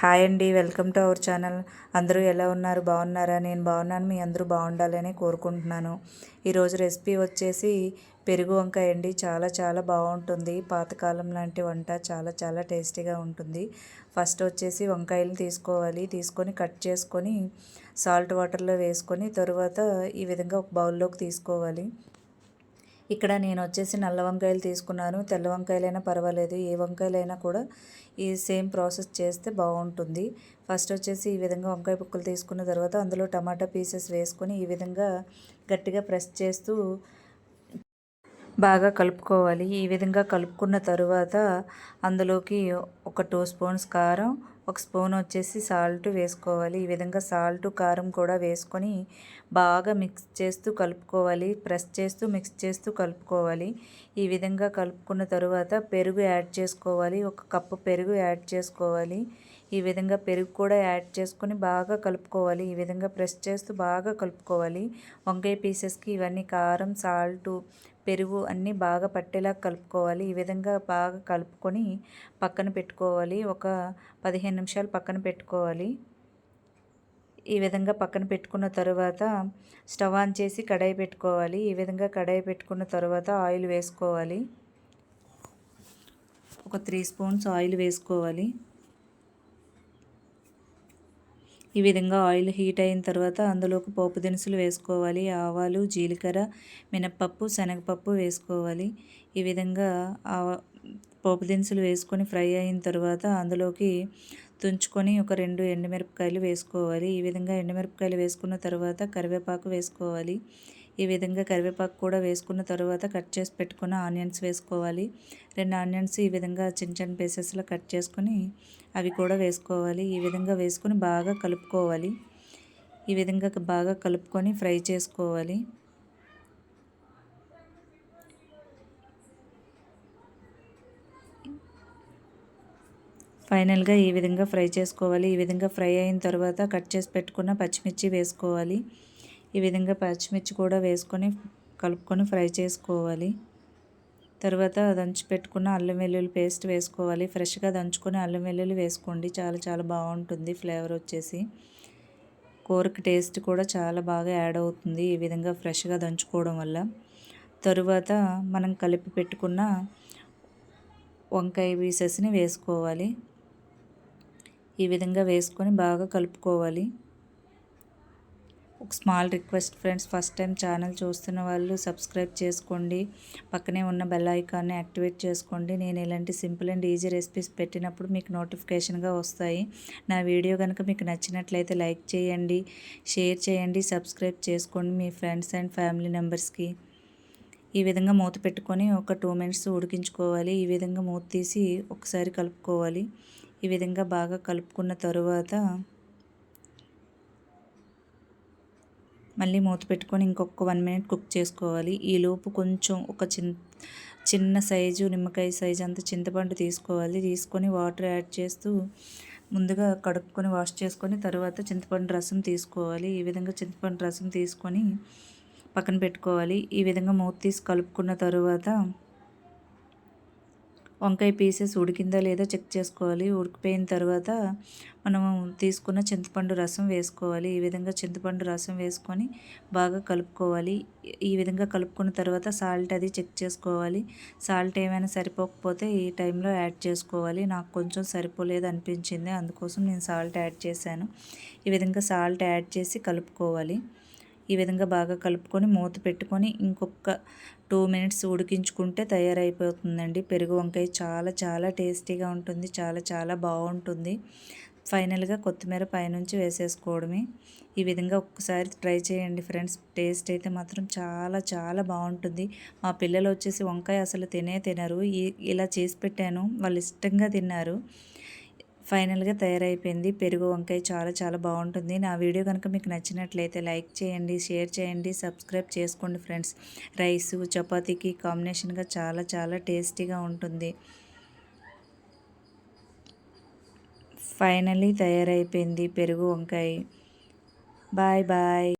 Hi అండి welcome to our channel. అందరూ ఎలా ఉన్నారు? బాగున్నారా? నేను బాగున్నాను. మీ అందరూ బాగుండాలని కోరుకుంటున్నాను. ఈరోజు రెసిపీ వచ్చేసి పెరుగు వంకాయ అండి. చాలా చాలా బాగుంటుంది. పాతకాలం లాంటి వంట చాలా చాలా టేస్టీగా ఉంటుంది. ఫస్ట్ వచ్చేసి వంకాయలు తీసుకోవాలి. తీసుకొని కట్ చేసుకొని సాల్ట్ వాటర్లో వేసుకొని తరువాత ఈ విధంగా ఒక బౌల్లోకి తీసుకోవాలి. ఇక్కడ నేను వచ్చేసి నల్ల వంకాయలు తీసుకున్నాను. తెల్ల వంకాయలైనా పర్వాలేదు. ఏ వంకాయలైనా కూడా ఈ సేమ్ ప్రాసెస్ చేస్తే బాగుంటుంది. ఫస్ట్ వచ్చేసి ఈ విధంగా వంకాయ పుక్కలు తీసుకున్న తర్వాత అందులో టమాటా పీసెస్ వేసుకొని ఈ విధంగా గట్టిగా ప్రెస్ చేస్తూ బాగా కలుపుకోవాలి. ఈ విధంగా కలుపుకున్న తరువాత అందులోకి ఒక టూ స్పూన్స్ కారం ఒక స్పూన్ వచ్చేసి సాల్ట్ వేసుకోవాలి. ఈ విధంగా సాల్ట్ కారం కూడా వేసుకొని బాగా మిక్స్ చేస్తూ కలుపుకోవాలి. ప్రెస్ చేస్తూ మిక్స్ చేస్తూ కలుపుకోవాలి. ఈ విధంగా కలుపుకున్న తరువాత పెరుగు యాడ్ చేసుకోవాలి. ఒక కప్పు పెరుగు యాడ్ చేసుకోవాలి. ఈ విధంగా పెరుగు కూడా యాడ్ చేసుకొని బాగా కలుపుకోవాలి. ఈ విధంగా ప్రెస్ చేస్తూ బాగా కలుపుకోవాలి. వంకాయ పీసెస్కి ఇవన్నీ కారం సాల్టు పెరుగు అన్నీ బాగా పట్టేలా కలుపుకోవాలి. ఈ విధంగా బాగా కలుపుకొని పక్కన పెట్టుకోవాలి. ఒక పదిహేను నిమిషాలు పక్కన పెట్టుకోవాలి. ఈ విధంగా పక్కన పెట్టుకున్న తర్వాత స్టవ్ ఆన్ చేసి కడాయి పెట్టుకోవాలి. ఈ విధంగా కడాయి పెట్టుకున్న తర్వాత ఆయిల్ వేసుకోవాలి. ఒక త్రీ స్పూన్స్ ఆయిల్ వేసుకోవాలి. ఈ విధంగా ఆయిల్ హీట్ అయిన తర్వాత అందులోకి పోపు దినుసులు వేసుకోవాలి. ఆవాలు జీలకర్ర మినప్పప్పు శనగపప్పు వేసుకోవాలి. ఈ విధంగా పోపు దినుసులు వేసుకొని ఫ్రై అయిన తర్వాత అందులోకి తుంచుకొని ఒక రెండు ఎండుమిరపకాయలు వేసుకోవాలి. ఈ విధంగా ఎండుమిరపకాయలు వేసుకున్న తర్వాత కరివేపాకు వేసుకోవాలి. ఈ విధంగా కరివేపాకు కూడా వేసుకున్న తర్వాత కట్ చేసి పెట్టుకున్న ఆనియన్స్ వేసుకోవాలి. రెండు ఆనియన్స్ ఈ విధంగా చిన్న చిన్న పీసెస్లో కట్ చేసుకొని అవి కూడా వేసుకోవాలి. ఈ విధంగా వేసుకుని బాగా కలుపుకోవాలి. ఈ విధంగా బాగా కలుపుకొని ఫ్రై చేసుకోవాలి. ఫైనల్గా ఈ విధంగా ఫ్రై చేసుకోవాలి. ఈ విధంగా ఫ్రై అయిన తర్వాత కట్ చేసి పెట్టుకున్న పచ్చిమిర్చి వేసుకోవాలి. ఈ విధంగా పచ్చిమిర్చి కూడా వేసుకొని కలుపుకొని ఫ్రై చేసుకోవాలి. తర్వాత దంచి పెట్టుకున్న అల్లం వెల్లుల్లి పేస్ట్ వేసుకోవాలి. ఫ్రెష్గా దంచుకొని అల్లం వెల్లుల్లి వేసుకోండి. చాలా చాలా బాగుంటుంది ఫ్లేవర్ వచ్చేసి. కూరకి టేస్ట్ కూడా చాలా బాగా యాడ్ అవుతుంది ఈ విధంగా ఫ్రెష్గా దంచుకోవడం వల్ల. తరువాత మనం కలిపి పెట్టుకున్న వంకాయ పీసెస్ని వేసుకోవాలి. ఈ విధంగా వేసుకొని బాగా కలుపుకోవాలి. ఒక small request friends first time channel చూస్తున్న వాళ్ళు సబ్స్క్రైబ్ చేసుకోండి. పక్కనే ఉన్న బెల్ ఐకాన్ని యాక్టివేట్ చేసుకోండి. నేను ఇలాంటి సింపుల్ అండ్ ఈజీ రెసిపీస్ పెట్టినప్పుడు మీకు నోటిఫికేషన్గా వస్తాయి. నా వీడియో కనుక మీకు నచ్చినట్లయితే లైక్ చేయండి షేర్ చేయండి సబ్స్క్రైబ్ చేసుకోండి మీ ఫ్రెండ్స్ అండ్ ఫ్యామిలీ మెంబర్స్కి ఈ విధంగా మూత పెట్టుకొని ఒక టూ మినిట్స్ ఉడికించుకోవాలి. ఈ విధంగా మూత తీసి ఒకసారి కలుపుకోవాలి. ఈ విధంగా బాగా కలుపుకున్న తరువాత మళ్ళీ మూత పెట్టుకొని ఇంకొక వన్ మినిట్ కుక్ చేసుకోవాలి. ఈలోపు కొంచెం ఒక చిన్ చిన్న సైజు నిమ్మకాయ సైజు అంత చింతపండు తీసుకోవాలి. తీసుకొని వాటర్ యాడ్ చేస్తూ ముందుగా కడుక్కొని వాష్ చేసుకొని తర్వాత చింతపండు రసం తీసుకోవాలి. ఈ విధంగా చింతపండు రసం తీసుకొని పక్కన పెట్టుకోవాలి. ఈ విధంగా మూత తీసి కలుపుకున్న తర్వాత వంకాయ పీసెస్ ఉడికిందా లేదా చెక్ చేసుకోవాలి. ఉడికిపోయిన తర్వాత మనము తీసుకున్న చింతపండు రసం వేసుకోవాలి. ఈ విధంగా చింతపండు రసం వేసుకొని బాగా కలుపుకోవాలి. ఈ విధంగా కలుపుకున్న తర్వాత సాల్ట్ అది చెక్ చేసుకోవాలి. సాల్ట్ ఏమైనా సరిపోకపోతే ఈ టైంలో యాడ్ చేసుకోవాలి. నాకు కొంచెం సరిపోలేదు అనిపించింది అందుకోసం నేను సాల్ట్ యాడ్ చేశాను. ఈ విధంగా సాల్ట్ యాడ్ చేసి కలుపుకోవాలి. ఈ విధంగా బాగా కలుపుకొని మూత పెట్టుకొని ఇంకొక టూ మినిట్స్ ఉడికించుకుంటే తయారైపోతుందండి. పెరుగు వంకాయ చాలా చాలా టేస్టీగా ఉంటుంది. చాలా చాలా బాగుంటుంది. ఫైనల్గా కొత్తిమీర పైనుంచి వేసేసుకోవడమే. ఈ విధంగా ఒక్కసారి ట్రై చేయండి ఫ్రెండ్స్. టేస్ట్ అయితే మాత్రం చాలా చాలా బాగుంటుంది. మా పిల్లలు వచ్చేసి వంకాయ అసలు తినే తినరు. ఇలా చేసి పెట్టాను. వాళ్ళు ఇష్టంగా తిన్నారు. ఫైనల్గా తయారైపోయింది. పెరుగు వంకాయ చాలా చాలా బాగుంటుంది. నా వీడియో కనుక మీకు నచ్చినట్లయితే లైక్ చేయండి షేర్ చేయండి సబ్స్క్రైబ్ చేసుకోండి ఫ్రెండ్స్. రైసు చపాతీకి కాంబినేషన్గా చాలా చాలా టేస్టీగా ఉంటుంది. ఫైనలీ తయారైపోయింది పెరుగు వంకాయ. Bye bye.